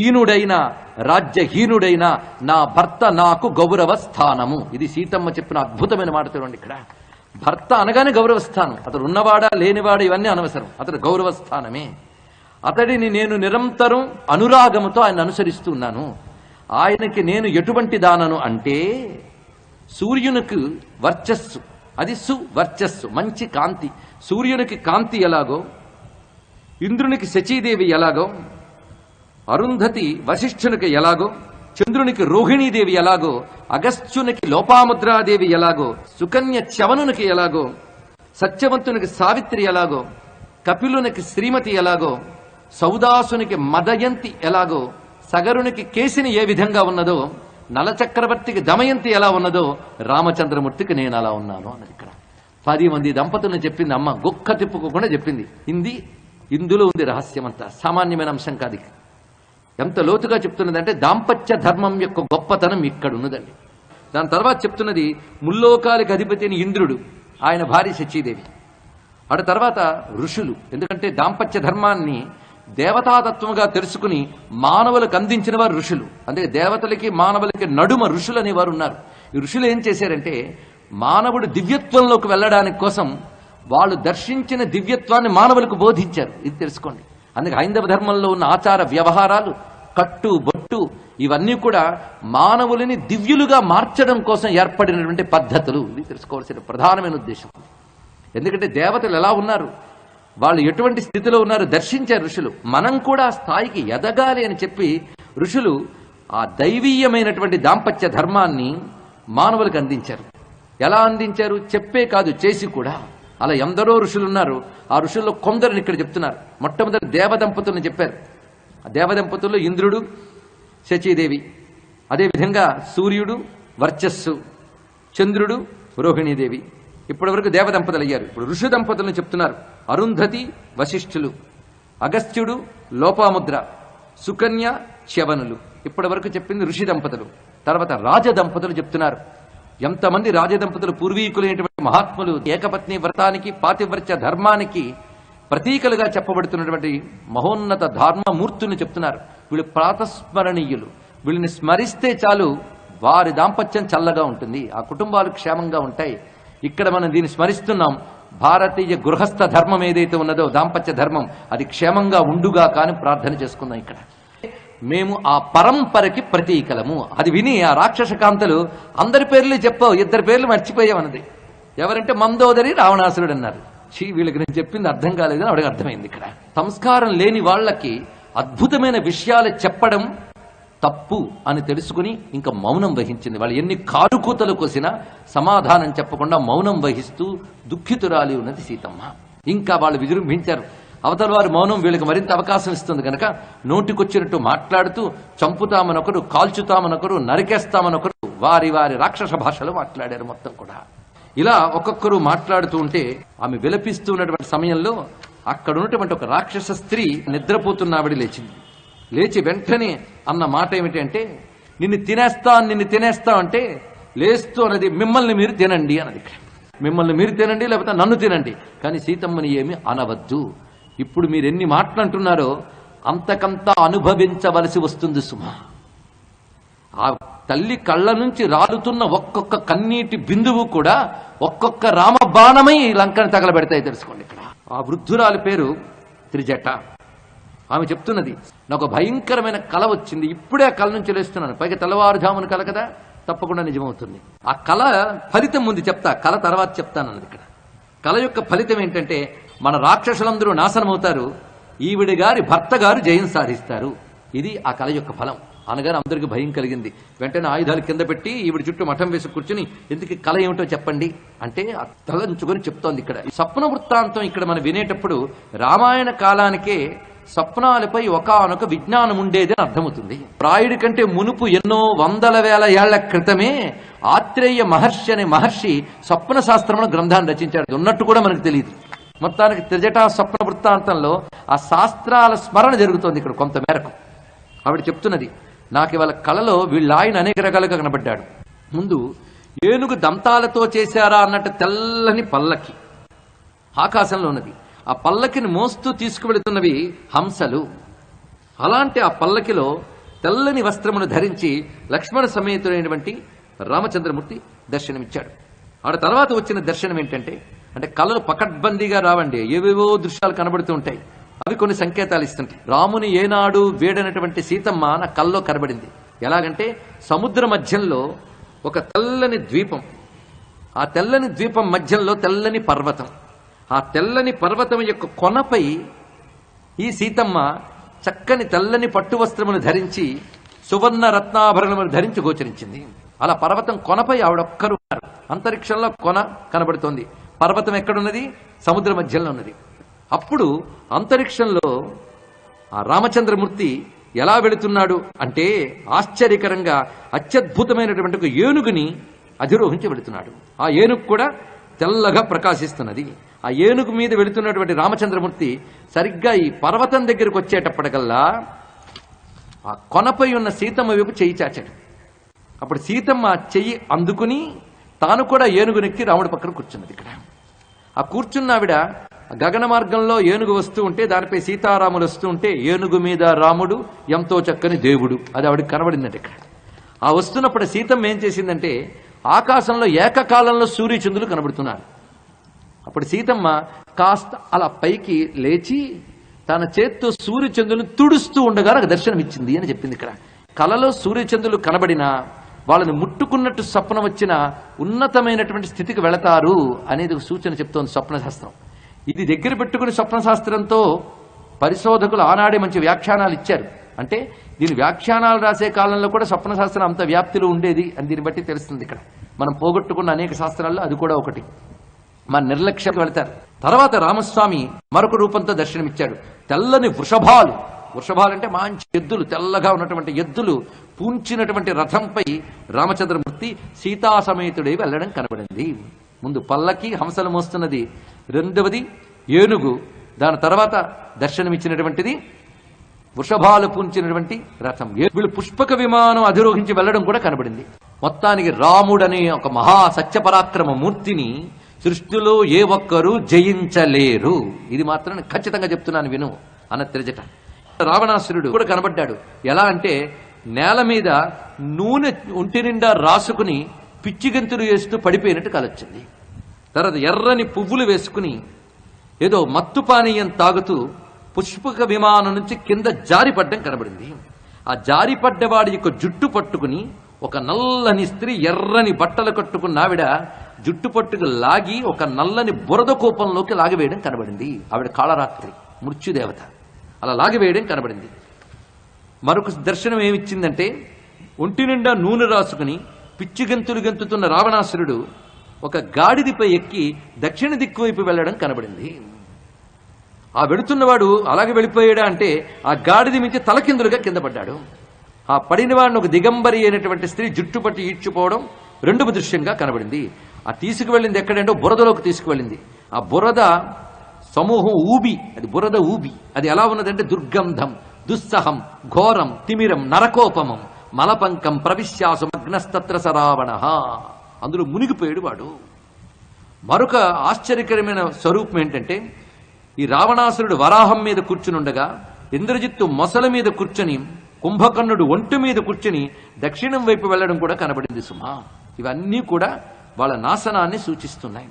హీనుడైన రాజ్యహీనుడైన నా భర్త నాకు గౌరవ స్థానము ఇది సీతమ్మ చెప్పిన అద్భుతమైన మాట చూడండి ఇక్కడ. భర్త అనగానే గౌరవ స్థానం అతడు ఉన్నవాడా లేనివాడా ఇవన్నీ అనవసరం. అతడు గౌరవ స్థానమే అతడిని నేను నిరంతరం అనురాగముతో ఆయన అనుసరిస్తున్నాను ఆయనకి నేను ఎటువంటి దానను అంటే సూర్యునికి వర్చస్సు. అది సువర్చస్సు మంచి కాంతి. సూర్యునికి కాంతి ఎలాగో? ఇంద్రునికి శచీదేవి ఎలాగో? అరుంధతి వశిష్ఠునికి ఎలాగో చంద్రునికి రోహిణీదేవి ఎలాగో అగస్త్యునికి లోపాముద్రాదేవి ఎలాగో సుకన్య చవనునికి ఎలాగో సత్యవంతునికి సావిత్రి ఎలాగో కపిలునికి శ్రీమతి ఎలాగో సౌదాసునికి మదయంతి ఎలాగో సగరునికి కేసిని ఏ విధంగా ఉన్నదో నలచక్రవర్తికి దమయంతి ఎలా ఉన్నదో రామచంద్రమూర్తికి నేను అలా ఉన్నాను అన్నది ఇక్కడ. పది మంది దంపతులను చెప్పింది అమ్మ గొక్క తిప్పుకోకుండా చెప్పింది. ఇంది ఇందులో ఉంది రహస్యం అంతా సామాన్యమైన అంశం కాదు ఎంత లోతుగా చెప్తున్నదంటే దాంపత్య ధర్మం యొక్క గొప్పతనం ఇక్కడ ఉన్నదండి దాని తర్వాత చెప్తున్నది ముల్లోకాలకు అధిపతి ఇంద్రుడు ఆయన భార్య శచీదేవి. అటు తర్వాత ఋషులు ఎందుకంటే దాంపత్య ధర్మాన్ని దేవతాతత్వంగా తెలుసుకుని మానవులకు అందించిన వారు ఋషులు. అంటే దేవతలకి మానవులకి నడుమ ఋషులు అనేవారు ఉన్నారు. ఈ ఋషులు ఏం చేశారంటే మానవుడు దివ్యత్వంలోకి వెళ్ళడానికి కోసం వాళ్ళు దర్శించిన దివ్యత్వాన్ని మానవులకు బోధించారు. ఇది తెలుసుకోండి. అందుకే హైందవ ధర్మంలో ఉన్న ఆచార వ్యవహారాలు కట్టు బొట్టు ఇవన్నీ కూడా మానవులని దివ్యులుగా మార్చడం కోసం ఏర్పడినటువంటి పద్ధతులు. ఇది తెలుసుకోవాల్సిన ప్రధానమైన ఉద్దేశం. ఎందుకంటే దేవతలు ఎలా ఉన్నారు? వాళ్ళు ఎటువంటి స్థితిలో ఉన్నారు? దర్శించారు ఋషులు. మనం కూడా స్థాయికి ఎదగాలి అని చెప్పి ఋషులు ఆ దైవీయమైనటువంటి దాంపత్య ధర్మాన్ని మానవులకు అందించారు. ఎలా అందించారు? చెప్పే కాదు చేసి కూడా. అలా ఎందరో ఋషులు ఉన్నారు. ఆ ఋషుల్లో కొందరిని ఇక్కడ చెప్తున్నారు. మొట్టమొదటి దేవదంపతులను చెప్పారు. ఆ దేవదంపతుల్లో ఇంద్రుడు శచీదేవి. అదేవిధంగా సూర్యుడు వర్చస్సు చంద్రుడు రోహిణీదేవి. ఇప్పటి వరకు దేవదంపతులు అయ్యారు ఇప్పుడు ఋషి దంపతులను చెప్తున్నారు. అరుంధతి వశిష్ఠులు. అగస్త్యుడు లోపాముద్ర. సుకన్య చ్యవనులు. ఇప్పటి వరకు చెప్పింది ఋషి దంపతులు. తర్వాత రాజ దంపతులు చెప్తున్నారు. ఎంతమంది రాజదంపతులు పూర్వీకులైనటువంటి మహాత్ములు ఏకపత్ని వ్రతానికి పాతివ్రత్య ధర్మానికి ప్రతీకలుగా చెప్పబడుతున్నటువంటి మహోన్నత ధర్మమూర్తుని చెప్తున్నారు. వీళ్ళు ప్రాతస్మరణీయులు. వీళ్ళని స్మరిస్తే చాలు వారి దాంపత్యం చల్లగా ఉంటుంది. ఆ కుటుంబాలు క్షేమంగా ఉంటాయి. ఇక్కడ మనం దీన్ని స్మరిస్తున్నాం. భారతీయ గృహస్థ ధర్మం ఏదైతే ఉన్నదో దాంపత్య ధర్మం అది క్షేమంగా ఉండుగా కానీ ప్రార్థన చేసుకుందాం ఇక్కడ. మేము ఆ పరంపరకి ప్రతీకలము. అది విని ఆ రాక్షస కాంతలు అందరి పేర్లు చెప్పావు ఇద్దరి పేర్లు మర్చిపోయామన్నది ఎవరంటే మందోదరి రావణాసురుడు అన్నారు. చీ వీళ్ళకి నేను చెప్పింది అర్థం కాలేదని ఆవిడకి అర్థమైంది ఇక్కడ. సంస్కారం లేని వాళ్ళకి అద్భుతమైన విషయాలు చెప్పడం తప్పు అని తెలుసుకుని ఇంకా మౌనం వహించింది. వాళ్ళు ఎన్ని కారుకూతలు కోసినా సమాధానం చెప్పకుండా మౌనం వహిస్తూ దుఃఖితురాలి ఉన్నది సీతమ్మ. ఇంకా వాళ్ళు విజృంభించారు. అవతల వారి మౌనం వీళ్ళకి మరింత అవకాశం ఇస్తుంది కనుక నోటికొచ్చినట్టు మాట్లాడుతూ చంపుతామనొకరు కాల్చుతామనొకరు నరికేస్తామనొకరు వారి వారి రాక్షస భాషలో మాట్లాడారు మొత్తం కూడా. ఇలా ఒక్కొక్కరు మాట్లాడుతూ ఉంటే ఆమె విలపిస్తూ ఉన్నటువంటి సమయంలో అక్కడ ఉన్నటువంటి ఒక రాక్షస స్త్రీ నిద్రపోతున్న ఆవిడ లేచింది. లేచి వెంటనే అన్న మాట ఏమిటి అంటే నిన్ను తినేస్తా నిన్ను తినేస్తా అంటే లేస్తూ అన్నది మిమ్మల్ని మీరు తినండి అన్నది ఇక్కడ. మిమ్మల్ని మీరు తినండి లేకపోతే నన్ను తినండి. కానీ సీతమ్మని ఏమి అనవద్దు. ఇప్పుడు మీరు ఎన్ని మాటలు అంటున్నారో అంతకంతా అనుభవించవలసి వస్తుంది సుమా. ఆ తల్లి కళ్ళ నుంచి రాలుతున్న ఒక్కొక్క కన్నీటి బిందువు కూడా ఒక్కొక్క రామబాణమై లంకను తగలబెడతాయి తెలుసుకోండి ఇక్కడ. ఆ వృద్ధురాలి పేరు త్రిజట. ఆమె చెప్తున్నది నాకు భయంకరమైన కళ వచ్చింది. ఇప్పుడే ఆ కళ నుంచి లేస్తున్నాను. పైగా తెల్లవారుజామున కళ కదా? తప్పకుండా నిజమవుతుంది. ఆ కళ ఫలితం ముందు చెప్తా. కళ తర్వాత చెప్తాను ఇక్కడ. కళ యొక్క ఫలితం ఏంటంటే మన రాక్షసులందరూ నాశనం అవుతారు ఈవిడ గారి భర్త గారు జయం సాధిస్తారు. ఇది ఆ కళ యొక్క ఫలం. అనగానే అందరికి భయం కలిగింది. వెంటనే ఆయుధాలు కింద పెట్టి ఈవిడ చుట్టూ మఠం వేసి కూర్చుని ఎందుకు కళ ఏమిటో చెప్పండి? అంటే తలంచుకొని చెప్తోంది ఇక్కడ. సప్న వృత్తాంతం ఇక్కడ మనం వినేటప్పుడు రామాయణ కాలానికే స్వప్నాలపై ఒకానొక విజ్ఞానం ఉండేది అని అర్థమవుతుంది. రాయుడి కంటే మునుపు ఎన్నో వందల వేల ఏళ్ళ క్రితమే ఆత్రేయ మహర్షి అనే మహర్షి స్వప్న శాస్త్రంలో గ్రంథాన్ని రచించాడు. ఉన్నట్టు కూడా మనకు తెలియదు మొత్తానికి త్రిజటా స్వప్న వృత్తాంతంలో ఆ శాస్త్రాల స్మరణ జరుగుతోంది ఇక్కడ కొంత మేరకు. ఆవిడ చెప్తున్నది నాకు ఇవాళ కళలో వీళ్ళ ఆయన అనేక రకాలుగా కనబడ్డాడు. ముందు ఏనుగు దంతాలతో చేశారా అన్నట్టు తెల్లని పల్లకి. ఆకాశంలో ఉన్నది. ఆ పల్లకిని మోస్తూ తీసుకువెళుతున్నవి హంసలు. అలాంటి ఆ పల్లకిలో తెల్లని వస్త్రమును ధరించి లక్ష్మణ సమేతుడైనటువంటి రామచంద్రమూర్తి దర్శనమిచ్చాడు. ఆడ తర్వాత వచ్చిన దర్శనం ఏంటంటే అంటే కళలు పకడ్బందీగా రావండి. ఏవేవో దృశ్యాలు కనబడుతూ ఉంటాయి. అవి కొన్ని సంకేతాలు ఇస్తుంటాయి రాముని ఏనాడు వేడనటువంటి సీతమ్మ నా కల్లో కనబడింది. ఎలాగంటే సముద్ర మధ్యంలో ఒక తెల్లని ద్వీపం. ఆ తెల్లని ద్వీపం మధ్యంలో తెల్లని పర్వతం. ఆ తెల్లని పర్వతం యొక్క కొనపై ఈ సీతమ్మ చక్కని తెల్లని పట్టు వస్త్రమును ధరించి సువర్ణ రత్నాభరణములు ధరించి గోచరించింది. అలా పర్వతం కొనపై ఆవిడొక్కరు ఉన్నారు. అంతరిక్షంలో కొన కనబడుతోంది. పర్వతం ఎక్కడున్నది? సముద్ర మధ్యంలో ఉన్నది. అప్పుడు అంతరిక్షంలో ఆ రామచంద్రమూర్తి ఎలా వెళుతున్నాడు అంటే ఆశ్చర్యకరంగా అత్యద్భుతమైనటువంటి ఒక ఏనుగుని అధిరోహించి వెళుతున్నాడు. ఆ ఏనుగు కూడా తెల్లగా ప్రకాశిస్తున్నది. ఆ ఏనుగు మీద వెళుతున్నటువంటి రామచంద్రమూర్తి సరిగ్గా ఈ పర్వతం దగ్గరకు వచ్చేటప్పటికల్లా ఆ కొనపై ఉన్న సీతమ్మ వైపు చెయ్యి చాచాడు. అప్పుడు సీతమ్మ చెయ్యి అందుకుని తాను కూడా ఏనుగునెక్కి రాముడి పక్కన కూర్చున్నది ఇక్కడ. ఆ కూర్చున్న ఆవిడ గగన మార్గంలో ఏనుగు వస్తూ ఉంటే దానిపై సీతారాములు వస్తూ ఉంటే ఏనుగు మీద రాముడు ఎంతో చక్కని దేవుడు. అది ఆవిడకి కనబడిందంటే ఇక్కడ. ఆ వస్తున్నప్పుడు సీతమ్మ ఏం చేసిందంటే ఆకాశంలో ఏకకాలంలో సూర్యచంద్రులు కనబడుతున్నారు. అప్పుడు సీతమ్మ కాస్త అలా పైకి లేచి తన చేత్తో సూర్యచంద్రుని తుడుస్తూ ఉండగా నాకు దర్శనం ఇచ్చింది అని చెప్పింది ఇక్కడ. కలలో సూర్యచంద్రులు కనబడినా వాళ్ళని ముట్టుకున్నట్టు స్వప్నం వచ్చిన ఉన్నతమైనటువంటి స్థితికి వెళతారు అనేది ఒక సూచన చెప్తోంది స్వప్న శాస్త్రం ఇది దగ్గర పెట్టుకుని స్వప్న శాస్త్రంతో పరిశోధకులు ఆనాడే మంచి వ్యాఖ్యానాలు ఇచ్చారు. అంటే దీని వ్యాఖ్యానాలు రాసే కాలంలో కూడా స్వప్న శాస్త్రం అంత వ్యాప్తిలో ఉండేది అని దీన్ని బట్టి తెలుస్తుంది ఇక్కడ. మనం పోగొట్టుకున్న అనేక శాస్త్రాల్లో అది కూడా ఒకటి. మన నిర్లక్ష్యం వెళతారు. తర్వాత రామస్వామి మరొక రూపంతో దర్శనమిచ్చాడు. తెల్లని వృషభాలు. వృషభాలు అంటే మంచి ఎద్దులు తెల్లగా ఉన్నటువంటి ఎద్దులు పూంచినటువంటి రథంపై రామచంద్రమూర్తి సీతా సమేతుడై వెళ్ళడం కనబడింది. ముందు పల్లకి హంసలు మోస్తున్నది రెండవది ఏనుగు. దాని తర్వాత దర్శనమిచ్చినటువంటిది వృషభాలు పూంచినటువంటి రథం. వీళ్ళు పుష్పక విమానం అధిరోహించి వెళ్ళడం కూడా కనబడింది. మొత్తానికి రాముడనే ఒక మహా సత్యపరాక్రమ మూర్తిని సృష్టిలో ఏ ఒక్కరూ జయించలేరు. ఇది మాత్రం ఖచ్చితంగా చెప్తున్నాను విను అన్న త్రిజట రావణాసురుడు కూడా కనబడ్డాడు. ఎలా అంటే నేల మీద నూనె ఒంటి నిండా రాసుకుని పిచ్చి గెంతులు వేస్తూ పడిపోయినట్టు కలొచ్చింది. తర్వాత ఎర్రని పువ్వులు వేసుకుని ఏదో మత్తు పానీయం తాగుతూ పుష్పక విమానం నుంచి కింద జారిపడ్డం కనబడింది. ఆ జారిపడ్డవాడి యొక్క జుట్టు పట్టుకుని ఒక నల్లని స్త్రీ ఎర్రని బట్టలు కట్టుకున్న ఆవిడ జుట్టు పట్టుకు లాగి ఒక నల్లని బురద కూపంలోకి లాగివేయడం కనబడింది. ఆవిడ కాళరాత్రి మృత్యుదేవత. అలా లాగివేయడం కనబడింది. మరొక దర్శనం ఏమిచ్చిందంటే ఒంటి నిండా నూనె రాసుకుని పిచ్చి గెంతులు గెంతుతున్న రావణాసురుడు ఒక గాడిదిపై ఎక్కి దక్షిణ దిక్కు వైపు వెళ్ళడం కనబడింది. ఆ వెళుతున్నవాడు అలాగే వెళ్ళిపోయాడా అంటే ఆ గాడిది మించి తలకిందులుగా కింద పడ్డాడు. ఆ పడిన వాడిని ఒక దిగంబరి అయినటువంటి స్త్రీ జుట్టు పట్టి ఈడ్చిపోవడం రెండవ దృశ్యంగా కనబడింది. ఆ తీసుకువెళ్ళింది ఎక్కడంటే బురదలోకి తీసుకువెళ్ళింది. ఆ బురద సమూహం ఊబి అది బురద ఊబి. అది ఎలా ఉన్నదంటే దుర్గంధం దుస్సహం ఘోరం తిమిరం నరకోపమం మలపంకం ప్రవిశ్యాసు మగ్నస్తత్ర సరావణ అందులో మునిగిపోయాడు వాడు. మరొక ఆశ్చర్యకరమైన స్వరూపం ఏంటంటే ఈ రావణాసురుడు వరాహం మీద కూర్చునుండగా ఇంద్రజిత్తు మొసల మీద కూర్చొని కుంభకర్ణుడు ఒంటి మీద కూర్చొని దక్షిణం వైపు వెళ్ళడం కూడా కనబడింది సుమా. ఇవన్నీ కూడా వాళ్ళ నాశనాన్ని సూచిస్తున్నాయి.